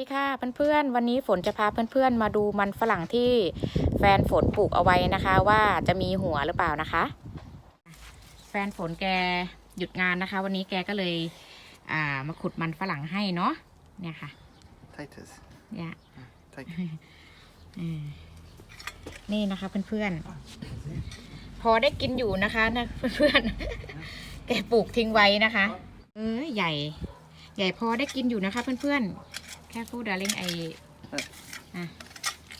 ดีค่ะเพื่อนๆ วันนี้ฝนจะพาเพื่อนๆ มาดูมันฝรั่งที่แฟนฝนปลูกเอาไว้นะคะ ว่าจะมีหัวหรือเปล่านะคะ แฟนฝนแกหยุดงานนะคะ วันนี้แกก็เลยอ่ามาขุดมันฝรั่งให้เนาะเนี่ยค่ะ Taters. เนี่ย Take. อืมนี่นะคะเพื่อนๆ พอได้กินอยู่นะคะนะเพื่อนๆ แกปลูกทิ้งไว้นะคะ เออใหญ่ใหญ่พอได้กินอยู่นะคะเพื่อนๆ แค่พูดดาริงไออะ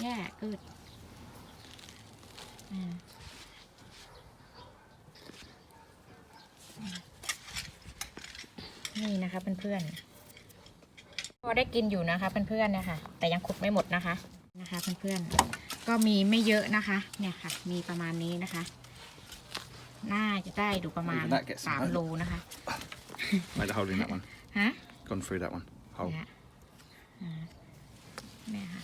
แย่กึดอ่านี่นะคะเพื่อนๆพอได้กินอยู่นะคะเพื่อนๆนะคะ แต่ยังขุดไม่หมดนะคะนะคะเพื่อนๆก็มีไม่เยอะนะคะ เนี่ยค่ะ มีประมาณนี้นะคะ น่าจะได้ดูประมาณ Even that gets สาม some โลนะคะ Like the hole in that one. ฮะ Gone through that one. Hole. เนี่ยอ่าเนี่ยค่ะ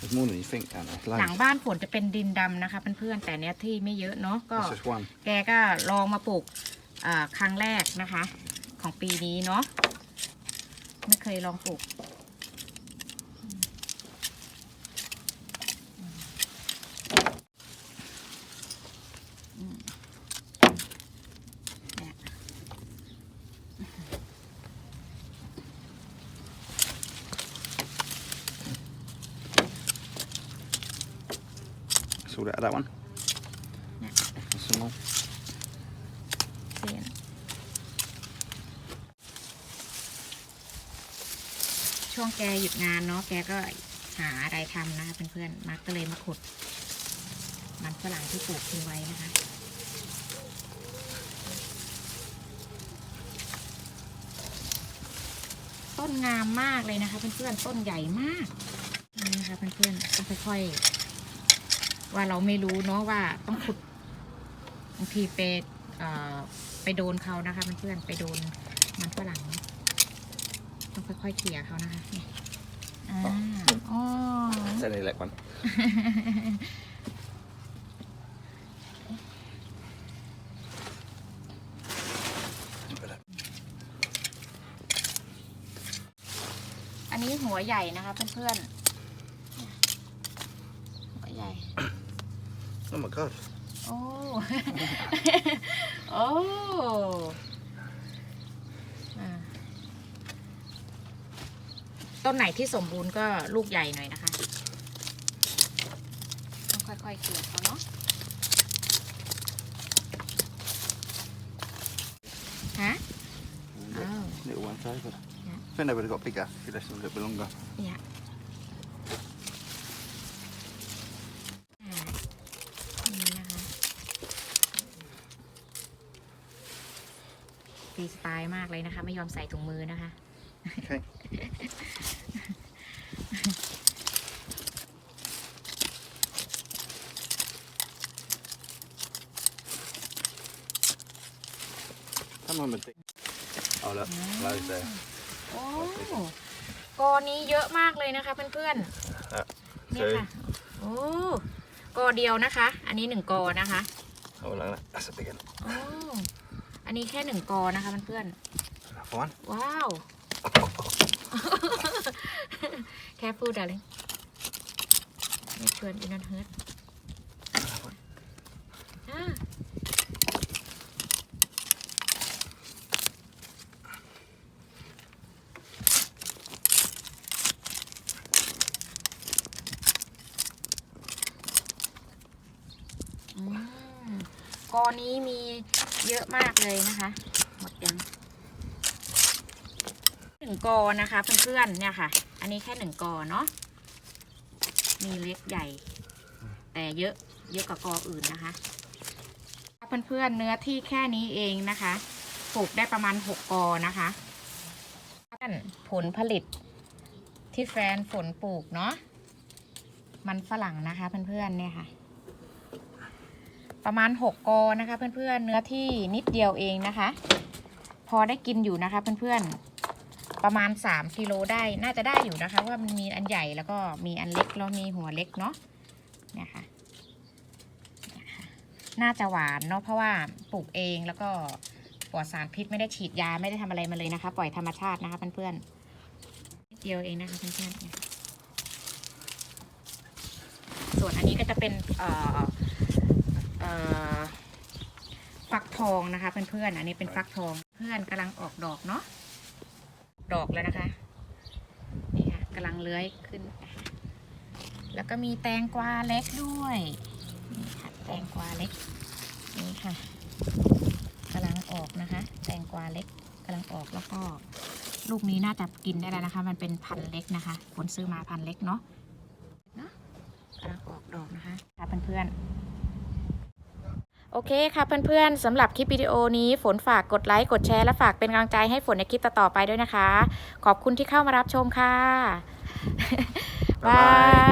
There's more than you think down there. หลัง Loads. บ้านฝนจะเป็นดินดำนะคะเพื่อนๆแต่เนี้ยที่ไม่เยอะเนาะก็ That's just one. แกก็ลองมาปลูกอ่าครั้งแรกนะคะ ของปีนี้เนาะไม่เคยลองปลูก Sort out that one. Yeah. Some more. เปลี่ยนช่วงแกหยุดงานเนาะ แกก็หาอะไรทำนะคะเพื่อนๆมาร์กก็เลยมาขุด มันฝรั่งที่ปลูกทิ้งไว้นะคะต้นงามมากเลยนะคะเพื่อนๆ ต้นใหญ่มาก นี่นะคะเพื่อนๆต้องค่อยๆ ว่าเราไม่รู้เนาะว่าต้องขุดบางทีไปเอ่อไปโดนเขานะคะเพื่อนๆไปโดนมันฝรั่งต้องค่อยๆเขี่ยเขานะคะเนี่ยอ่าอ๋อ It's only that one. อันนี้หัวใหญ่นะคะเพื่อนๆหัวใหญ่ Oh my god. โอ้โอ้อ่าต้นไหนที่สมบูรณ์ก็ลูกใหญ่หน่อยนะคะต้องค่อยๆเกลี่ยเขาเนาะฮะ Oh. Little one's over. Yeah. I think they would have got bigger if you left them a little bit longer. เนี่ยอ่านี่นะคะ ฟรีสไตล์มากเลยนะคะ ไม่ยอมใส่ถุงมือนะคะ Okay. Come on, Dick. Oh, look, loads there. โอ้กอนี้เยอะมากเลยนะคะเพื่อน Uh, ๆเนี่ย two. ค่ะโอ้กอเดียวนะคะ อันนี้หนึ่งกอนะคะ Oh, look at that. That's a big one. โอ้ อันนี้แค่หนึ่งกอนะคะเพื่อน Another one. ๆว้าว แค่พูดอะไรไม่เพื่อนอินนเฮิร์ตอ่าอืมกอนี้มี เยอะมากเลยนะคะ หมดยังหนึ่งกอนะคะเพื่อนๆเนี่ยค่ะ อันนี้แค่หนึ่งกอเนาะมีเล็กใหญ่ แต่เยอะเยอะกว่ากออื่นนะคะเพื่อนๆเนื้อที่แค่นี้เองนะคะปลูกได้ประมาณหกกอนะคะผลผลิตที่แฟนฝนปลูกเนาะมันฝรั่งนะคะเพื่อนๆเนี่ยค่ะ ประมาณหกกอนะคะ เพื่อนๆเนื้อที่นิดเดียวเองนะคะ พอได้กินอยู่นะคะเพื่อนๆประมาณสามกิโลได้น่าจะได้อยู่นะคะว่ามันมีอันใหญ่แล้วก็มีอันเล็กแล้วมีหัวเล็กเนาะเนี่ยค่ะเนี่ยค่ะน่าจะหวานเนาะเพราะว่าปลูกเองแล้วก็ปลอดสารพิษไม่ได้ฉีดยาไม่ได้ทำอะไรมาเลยนะคะ ปล่อยธรรมชาตินะคะเพื่อนๆเดียวเองนะคะเพื่อนๆส่วนอันนี้ก็จะเป็นเอ่อ ฟักทองนะคะเพื่อนๆอันนี้เป็นฟักทอง เพื่อนกำลังออกดอกเนาะดอกแล้วนะคะนี่ค่ะกำลังเลื้อยขึ้น แล้วก็มีแตงกวาเล็กด้วยนี่ค่ะแตงกวาเล็กนี่ค่ะกำลังออกนะคะ แตงกวาเล็กกำลังออกแล้วก็ลูกนี้น่าจะกินได้แล้วนะคะ มันเป็นพันธุ์เล็กนะคะผลซื้อมาพันธุ์เล็กเนาะเนาะกำลังออกดอกนะคะค่ะเพื่อนๆ โอเคค่ะเพื่อนๆสำหรับคลิปวิดีโอนี้ฝนฝากกดไลค์กดแชร์และฝากเป็นกำลังใจให้ฝนในคลิปต่อๆไปด้วยนะคะ ขอบคุณที่เข้ามารับชมค่ะ บายบ๊ายบาย